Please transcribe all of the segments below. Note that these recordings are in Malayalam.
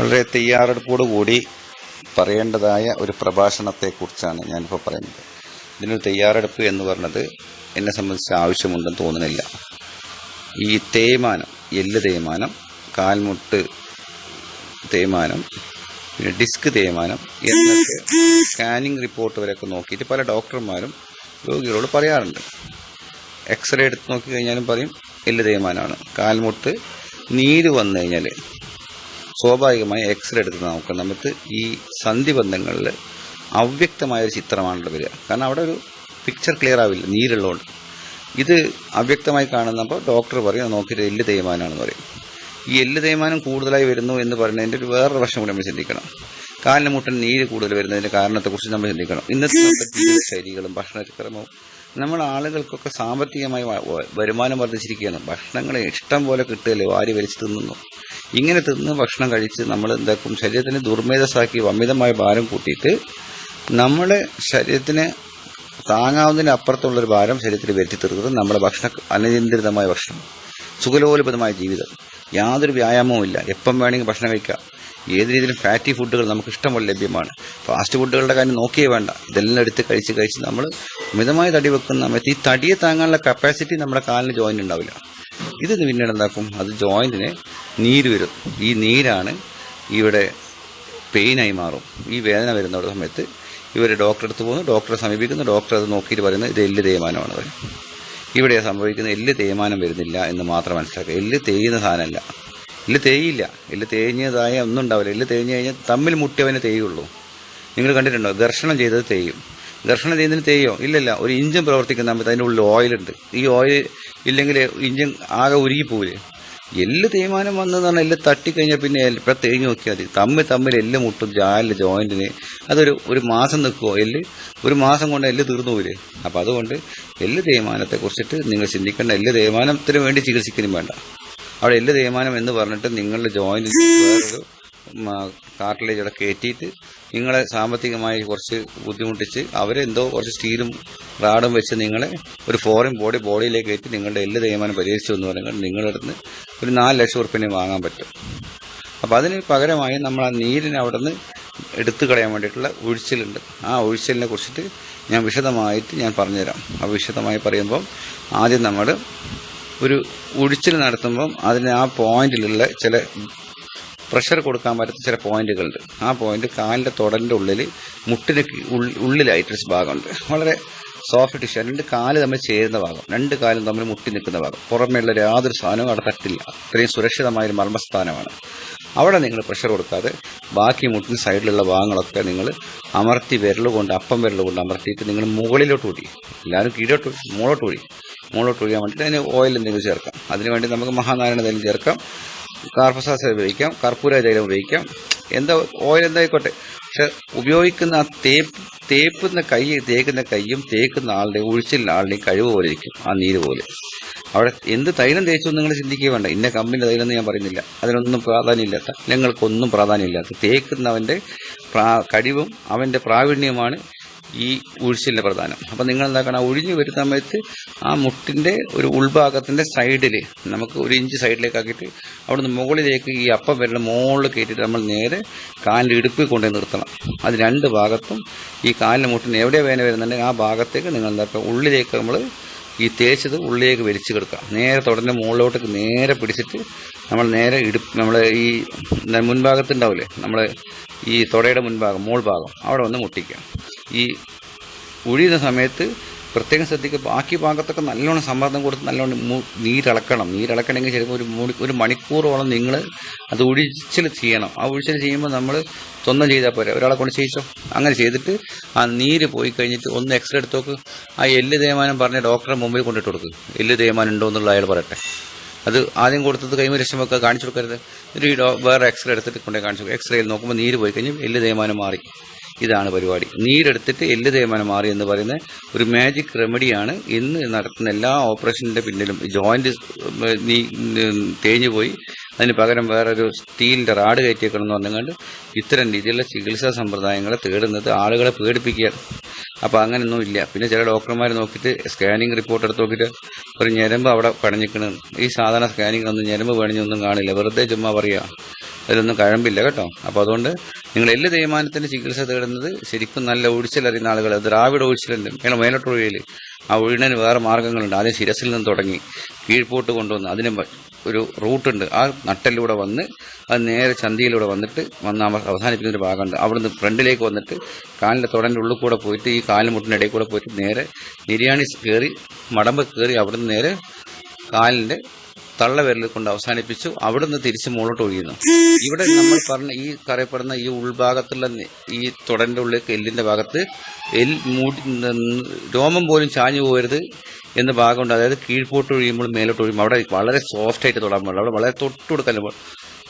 വളരെ തയ്യാറെടുപ്പോടു കൂടി പറയേണ്ടതായ ഒരു പ്രഭാഷണത്തെക്കുറിച്ചാണ് ഞാനിപ്പോൾ പറയുന്നത്. ഇതിനൊരു തയ്യാറെടുപ്പ് എന്ന് പറഞ്ഞത് എന്നെ സംബന്ധിച്ച് ആവശ്യമുണ്ടെന്ന് തോന്നുന്നില്ല. ഈ തേയ്മാനം എല്ല് തേയ്മാനം കാൽമുട്ട് തേയ്മാനം പിന്നെ ഡിസ്ക് തേയ്മാനം എന്നൊക്കെ സ്കാനിങ് റിപ്പോർട്ട് വരെയൊക്കെ നോക്കിയിട്ട് പല ഡോക്ടർമാരും രോഗികളോട് പറയാറുണ്ട്. എക്സ്റേ എടുത്ത് നോക്കി കഴിഞ്ഞാലും പറയും എല്ല് തേയ്മാനമാണ്. കാൽമുട്ട് നീര് വന്നു കഴിഞ്ഞാൽ സ്വാഭാവികമായി എക്സ്റേ എടുത്ത് നോക്കുന്ന നമുക്ക് ഈ സന്ധിബന്ധങ്ങളിൽ അവ്യക്തമായ ഒരു ചിത്രമാണല്ലോ വരിക. കാരണം അവിടെ ഒരു പിക്ചർ ക്ലിയർ ആവില്ല. നീരുള്ളതുകൊണ്ട്. ഇത് അവ്യക്തമായി കാണുന്നപ്പോൾ ഡോക്ടർ പറയും "അത് നോക്കിയിട്ട് എല്ല് തേയ്മാനാണെന്ന് പറയും. ഈ എല്ല് തേയ്മാനം കൂടുതലായി വരുന്നു എന്ന് പറയുന്നതിന്റെ ഒരു വേറൊരു വശം കൂടി നമ്മൾ ചിന്തിക്കണം. കാലിന് മുട്ടൻ നീര് കൂടുതൽ വരുന്നതിന്റെ കാരണത്തെക്കുറിച്ച് നമ്മൾ ചിന്തിക്കണം. ഇന്നത്തെ നമ്മുടെ ഭക്ഷണക്രമവും നമ്മൾ ആളുകൾക്കൊക്കെ സാമ്പത്തികമായി വരുമാനം വർദ്ധിച്ചിരിക്കുകയാണ്. ഭക്ഷണങ്ങൾ ഇഷ്ടം പോലെ കിട്ടുകയല്ലേ? വാരി വലിച്ചു തിന്നുന്നു. ഇങ്ങനെ തിന്ന് ഭക്ഷണം കഴിച്ച് നമ്മൾ എന്താക്കും? ശരീരത്തിന് ദുർമേധസാക്കി അമിതമായ ഭാരം കൂട്ടിയിട്ട് നമ്മുടെ ശരീരത്തിന് താങ്ങാവുന്നതിന് അപ്പുറത്തുള്ളൊരു ഭാരം ശരീരത്തിൽ വരുത്തി തീർക്കുന്നത് നമ്മുടെ ഭക്ഷണ അനിയന്ത്രിതമായ ഭക്ഷണം സുഖലോലപിതമായ ജീവിതം. യാതൊരു വ്യായാമവും ഇല്ല. എപ്പം വേണമെങ്കിൽ ഭക്ഷണം കഴിക്കാം. ഏത് രീതിയിലും ഫാറ്റി ഫുഡുകൾ നമുക്ക് ഇഷ്ടംപോലെ ലഭ്യമാണ്. ഫാസ്റ്റ് ഫുഡുകളുടെ കാര്യം നോക്കിയേ വേണ്ട. ഇതെല്ലാം എടുത്ത് കഴിച്ച് കഴിച്ച് നമ്മൾ മിതമായ തടി വെക്കുന്ന സമയത്ത് ഈ തടിയെ താങ്ങാനുള്ള കപ്പാസിറ്റി നമ്മുടെ കാലിന് ജോയിൻ ഉണ്ടാവില്ല. ഇത് പിന്നീട് എന്താക്കും? അത് ജോയിന്റിന് നീര് വരും. ഈ നീരാണ് ഇവിടെ പെയിനായി മാറും. ഈ വേദന വരുന്ന സമയത്ത് ഇവർ ഡോക്ടറെ അടുത്ത് പോകുന്നു. ഡോക്ടറെ സമീപിക്കുന്നു. ഡോക്ടർ അത് നോക്കിയിട്ട് പറയുന്നത് ഇത് എല്ല് തേയ്മാനമാണ് പറയും. ഇവിടെ സംഭവിക്കുന്ന എല്ല് തേയ്മാനം വരുന്നില്ല എന്ന് മാത്രം മനസ്സിലാക്കുക. എല്ല് തേയുന്ന സാധനമല്ല. എല്ല് തേയില്ല. എല്ല് തേഞ്ഞതായ ഒന്നും ഉണ്ടാവില്ല. എല്ല് തേഞ്ഞ് കഴിഞ്ഞാൽ തമ്മിൽ മുട്ടിയവനെ തേയുള്ളൂ. നിങ്ങൾ കണ്ടിട്ടുണ്ടോ? ഘർഷണം ചെയ്തത് തേയും. ഘർഷണം ചെയ്യുന്നതിന് തേയോ? ഇല്ലല്ല. ഒരു ഇഞ്ചിൻ പ്രവർത്തിക്കുന്ന സമയത്ത് അതിന്റെ ഉള്ളിൽ ഓയിലുണ്ട്. ഈ ഓയിൽ ഇല്ലെങ്കിൽ ഇഞ്ചിൻ ആകെ ഉരുകി പോവില്ലേ എല്ല് തേയ്മാനം വന്നതെന്ന് പറഞ്ഞാൽ എല്ല് തട്ടിക്കഴിഞ്ഞാൽ പിന്നെ ഇപ്പം തേഞ്ഞ് നോക്കിയാൽ മതി. തമ്മിൽ തമ്മിൽ എല്ല് മുട്ടും ജാലിൽ ജോയിന്റിന് അതൊരു ഒരു മാസം നിൽക്കുമോ എല്ല്? ഒരു മാസം കൊണ്ട് എല്ല് തീർന്നു പോയില്ലേ അപ്പം അതുകൊണ്ട് എല്ല് തേയ്മാനത്തെ കുറിച്ചിട്ട് നിങ്ങൾ ചിന്തിക്കേണ്ട. എല്ല് തേയ്മാനത്തിന് വേണ്ടി ചികിത്സിക്കാനും വേണ്ട. അവിടെ എല്ല് തേയ്മാനം എന്ന് പറഞ്ഞിട്ട് നിങ്ങളുടെ ജോയിന്റിൽ വേറൊരു കാർട്ടിലേജ് അവിടെ കയറ്റിയിട്ട് നിങ്ങളെ സാമ്പത്തികമായി കുറച്ച് ബുദ്ധിമുട്ടിച്ച് അവരെന്തോ കുറച്ച് സ്റ്റീലും റാഡും വെച്ച് നിങ്ങളെ ഒരു ഫോറിൻ ബോഡി ബോഡിയിലേക്ക് കയറ്റി നിങ്ങളുടെ എല്ല് തേയ്മാനം പരിഹരിച്ചു എന്ന് പറഞ്ഞാൽ നിങ്ങളുടെ അടുത്ത് ഒരു നാല് ലക്ഷം ഉറുപ്പിനെ വാങ്ങാൻ പറ്റും. അപ്പോൾ അതിന് പകരമായി നമ്മൾ ആ നീരിനെ അവിടെ നിന്ന് എടുത്തു കളയാൻ വേണ്ടിയിട്ടുള്ള ഒഴിച്ചിലുണ്ട്. ആ ഒഴിച്ചിലിനെ കുറിച്ചിട്ട് ഞാൻ വിശദമായിട്ട് ഞാൻ പറഞ്ഞുതരാം. ആ വിശദമായി പറയുമ്പം ആദ്യം നമ്മൾ ഒരു ഒഴിച്ചിൽ നടത്തുമ്പം അതിന് ആ പോയിന്റിലുള്ള ചില പ്രഷർ കൊടുക്കാൻ പറ്റുന്ന ചില പോയിന്റുകളുണ്ട് ആ പോയിന്റ് കാലിന്റെ തൊടലിന്റെ ഉള്ളിൽ മുട്ടിന് ഉള്ളിലായിട്ടൊരു ഭാഗമുണ്ട്. വളരെ സോഫ്റ്റ് ടിഷ്യൂ രണ്ട് കാൽ തമ്മിൽ ചേരുന്ന ഭാഗം. രണ്ട് കാലും തമ്മിൽ മുട്ടി നിൽക്കുന്ന ഭാഗം. പുറമേയുള്ള യാതൊരു സാധനവും അവിടെ തട്ടില്ല. അത്രയും സുരക്ഷിതമായ ഒരു മർമ്മസ്ഥാനമാണ്. അവിടെ നിങ്ങൾ പ്രഷർ കൊടുക്കാതെ ബാക്കി മുട്ടിന് സൈഡിലുള്ള ഭാഗങ്ങളൊക്കെ നിങ്ങൾ അമർത്തി വിരലുകൊണ്ട് അപ്പം വിരലുകൊണ്ട് അമർത്തിയിട്ട് നിങ്ങൾ മുകളിലോട്ട് ഓടി എല്ലാവരും കീഴോട്ട് മുകളോട്ട് ഓടി മുകളോട്ട് ഒഴിയാൻ വേണ്ടിയിട്ട് അതിന് ഓയിൽ എന്തെങ്കിലും ചേർക്കാം. അതിനുവേണ്ടി നമുക്ക് മഹാനാരായണ തൈലം ചേർക്കാം. കാർപ്പസാസ ഉപയോഗിക്കാം കർപ്പൂര തൈലം ഉപയോഗിക്കാം. എന്താ ഓയിൽ എന്തായിക്കോട്ടെ? പക്ഷെ ഉപയോഗിക്കുന്ന ആ തേപ്പ് തേപ്പുന്ന കൈ തേക്കുന്ന കൈയും തേക്കുന്ന ആളുടെയും ഒഴിച്ചിലുള്ള ആളുടെയും കഴിവ് പോലെ ഇരിക്കും ആ നീര് പോലെ. അവിടെ എന്ത് തൈലം തേച്ചു നിങ്ങൾ ചിന്തിക്കുക വേണ്ട. ഇന്ന കമ്പനിയുടെ തൈലം ഞാൻ പറയുന്നില്ല. അതിനൊന്നും പ്രാധാന്യമില്ലാത്ത ഞങ്ങൾക്കൊന്നും പ്രാധാന്യമില്ലാത്ത തേക്കുന്നവന്റെ പ്രാ കഴിവും അവന്റെ പ്രാവീണ്യവുമാണ് ഈ ഒഴിച്ചിലിന്റെ പ്രധാനം. അപ്പം നിങ്ങൾ എന്താക്കണം ഒഴിഞ്ഞു വരുന്ന സമയത്ത് ആ മുട്ടിന്റെ ഒരു ഉൾഭാഗത്തിന്റെ സൈഡിൽ നമുക്ക് ഒരു ഇഞ്ച് സൈഡിലേക്ക് ആക്കിയിട്ട് അവിടുന്ന് മുകളിലേക്ക് ഈ അപ്പം വരുന്ന മുകളിൽ കയറ്റിയിട്ട് നമ്മൾ നേരെ കാലിന്റെ ഇടുപ്പിൽ കൊണ്ടുപോയി നിർത്തണം. അത് രണ്ട് ഭാഗത്തും ഈ കാലിന്റെ മുട്ടിന് എവിടെ വേദന വരുന്നുണ്ടെങ്കിൽ ആ ഭാഗത്തേക്ക് നിങ്ങൾ എന്താക്കുക ഉള്ളിലേക്ക് നമ്മൾ ഈ തേച്ചത് ഉള്ളിലേക്ക് വലിച്ചു കിടക്കുക. നേരെ തുടർന്ന് മുകളിലോട്ടേക്ക് നേരെ പിടിച്ചിട്ട് നമ്മൾ നേരെ ഇടുപ്പ് നമ്മൾ ഈ മുൻഭാഗത്തുണ്ടാവില്ലേ? നമ്മൾ ഈ തുടയുടെ മുൻഭാഗം മുകൾ ഭാഗം അവിടെ വന്ന് മുട്ടിക്കുക. ഈ ഒഴിയുന്ന സമയത്ത് പ്രത്യേകം ശ്രദ്ധിക്കുക. ബാക്കി ഭാഗത്തൊക്കെ നല്ലോണം സമ്മർദ്ദം കൊടുത്ത് നല്ലോണം നീരിളക്കണം. നീരിളക്കണമെങ്കിൽ ചിലപ്പോൾ ഒരു മണി ഒരു മണിക്കൂറോളം നിങ്ങൾ അത് ഒഴിച്ചിൽ ചെയ്യണം. ആ ഒഴിച്ചിൽ ചെയ്യുമ്പോൾ നമ്മൾ സ്വന്തം ചെയ്താൽ പോരെ. ഒരാളെ കൊണ്ട് ചെയ്യിച്ചോ? അങ്ങനെ ചെയ്തിട്ട് ആ നീര് പോയി കഴിഞ്ഞിട്ട് ഒന്ന് എക്സ്റേ എടുത്ത് നോക്ക്. ആ എല്ല് തേയ്മാനം പറഞ്ഞ ഡോക്ടറെ മുമ്പിൽ കൊണ്ടിട്ട് കൊടുക്കുക എല്ല് തേയ്മാനം ഉണ്ടോ എന്നുള്ള അയാൾ പറയട്ടെ. അത് ആദ്യം കൊടുത്തത് കൈമ ലക്ഷ്യമൊക്കെ കാണിച്ചു കൊടുക്കരുത്. ഒരു വേറെ എക്സ്റേ എടുത്തിട്ട് കൊണ്ടുപോയി കാണിച്ചു. എക്സ്റേയിൽ നോക്കുമ്പോൾ നീര് പോയി കഴിഞ്ഞ് എല്ല് തേയ്മാനം മാറി. ഇതാണ് പരിപാടി. നീരെടുത്തിട്ട് എല്ല് തേയ്മാനം മാറി എന്ന് പറയുന്ന ഒരു മാജിക് റെമഡിയാണ് ഇന്ന് നടത്തുന്ന എല്ലാ ഓപ്പറേഷന്റെ പിന്നിലും. ജോയിന്റ് നീ തേഞ്ഞു പോയി. അതിന് പകരം വേറൊരു സ്റ്റീലിന്റെ റാഡ് കയറ്റിയേക്കണം എന്ന് പറഞ്ഞുകൊണ്ട് ഇത്തരം രീതിയിലുള്ള ചികിത്സാ സമ്പ്രദായങ്ങളെ തേടുന്നത് ആളുകളെ പേടിപ്പിക്കുകയാണ് അപ്പോൾ അങ്ങനെയൊന്നും ഇല്ല. പിന്നെ ചില ഡോക്ടർമാർ നോക്കിയിട്ട് സ്കാനിങ് റിപ്പോർട്ട് എടുത്ത് നോക്കിയിട്ട് ഒരു ഞരമ്പ് അവിടെ പണിഞ്ഞിക്കണം ഈ സാധാരണ സ്കാനിങ്ങിനൊന്നും ഞരമ്പ് പണിഞ്ഞൊന്നും കാണില്ല. വെറുതെ ചുമ്മാ പറയുക അതിലൊന്നും കഴമ്പില്ല കേട്ടോ. അപ്പോൾ അതുകൊണ്ട് നിങ്ങൾ എല്ല് തേയ്മാനത്തിന്റെ ചികിത്സ തേടുന്നത് ശരിക്കും നല്ല ഒഴിച്ചിലറിയുന്ന ആളുകൾ ദ്രാവിഡ ഒഴിച്ചിലുണ്ട് നിങ്ങൾ മേലോട്ട് ഒഴിയിൽ ആ ഒഴിനന് വേറെ മാർഗങ്ങളുണ്ട് ആദ്യം ശിരസിൽ നിന്ന് തുടങ്ങി കീഴ്പോട്ട് കൊണ്ടുവന്ന് അതിന് ഒരു റൂട്ടുണ്ട്. ആ നട്ടലിലൂടെ വന്ന് അത് നേരെ ചന്തിയിലൂടെ വന്നിട്ട് വന്ന് അവ- അവസാനിപ്പിക്കുന്ന ഒരു ഭാഗമുണ്ട്. അവിടുന്ന് ഫ്രണ്ടിലേക്ക് വന്നിട്ട് കാലിന്റെ തുടന്റെ ഉള്ളിൽ കൂടെ പോയിട്ട് ഈ കാലിന് മുട്ടിന്റെ ഇടയിൽ കൂടെ പോയിട്ട് നേരെ ബിരിയാണി കയറി മടമ്പ് കയറി അവിടുന്ന് നേരെ കാലിന്റെ തള്ളവിരൽ കൊണ്ട് അവസാനിപ്പിച്ചു. അവിടുന്ന് തിരിച്ച് മുകളോട്ട് ഒഴിയുന്നു ഇവിടെ നമ്മൾ പറഞ്ഞ ഈ കറിയപ്പെടുന്ന ഈ ഉൾഭാഗത്തുള്ള ഈ തുടന്റെ ഉള്ളിൽ എല്ലിന്റെ ഭാഗത്ത് എൽ മൂടി രോമം പോലും ചാഞ്ഞു പോകരുത് എന്ന ഭാഗമുണ്ട്. അതായത് കീഴ്പോട്ട് ഒഴിയുമ്പോൾ മേലോട്ട് ഒഴിയുമ്പോൾ അവിടെ വളരെ സോഫ്റ്റ് ആയിട്ട് തൊടാൻ പാടില്ല. അവിടെ വളരെ തൊട്ട് കൊടുക്കാൻ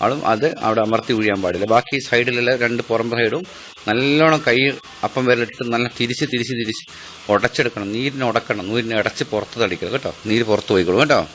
ആളും അത് അവിടെ അമർത്തി ഒഴിയാൻ പാടില്ല. ബാക്കി സൈഡിലുള്ള രണ്ട് പുറം സൈഡും നല്ലോണം കൈ അപ്പം വരലിട്ട് നല്ല തിരിച്ച് തിരിച്ച് തിരിച്ച് ഉടച്ചെടുക്കണം. നീരിനെ ഉടക്കണം. നീരിനെ അടച്ച് പുറത്ത് തടിക്കണം കേട്ടോ? നീര് പുറത്ത് പോയിക്കോളും. കേട്ടോ?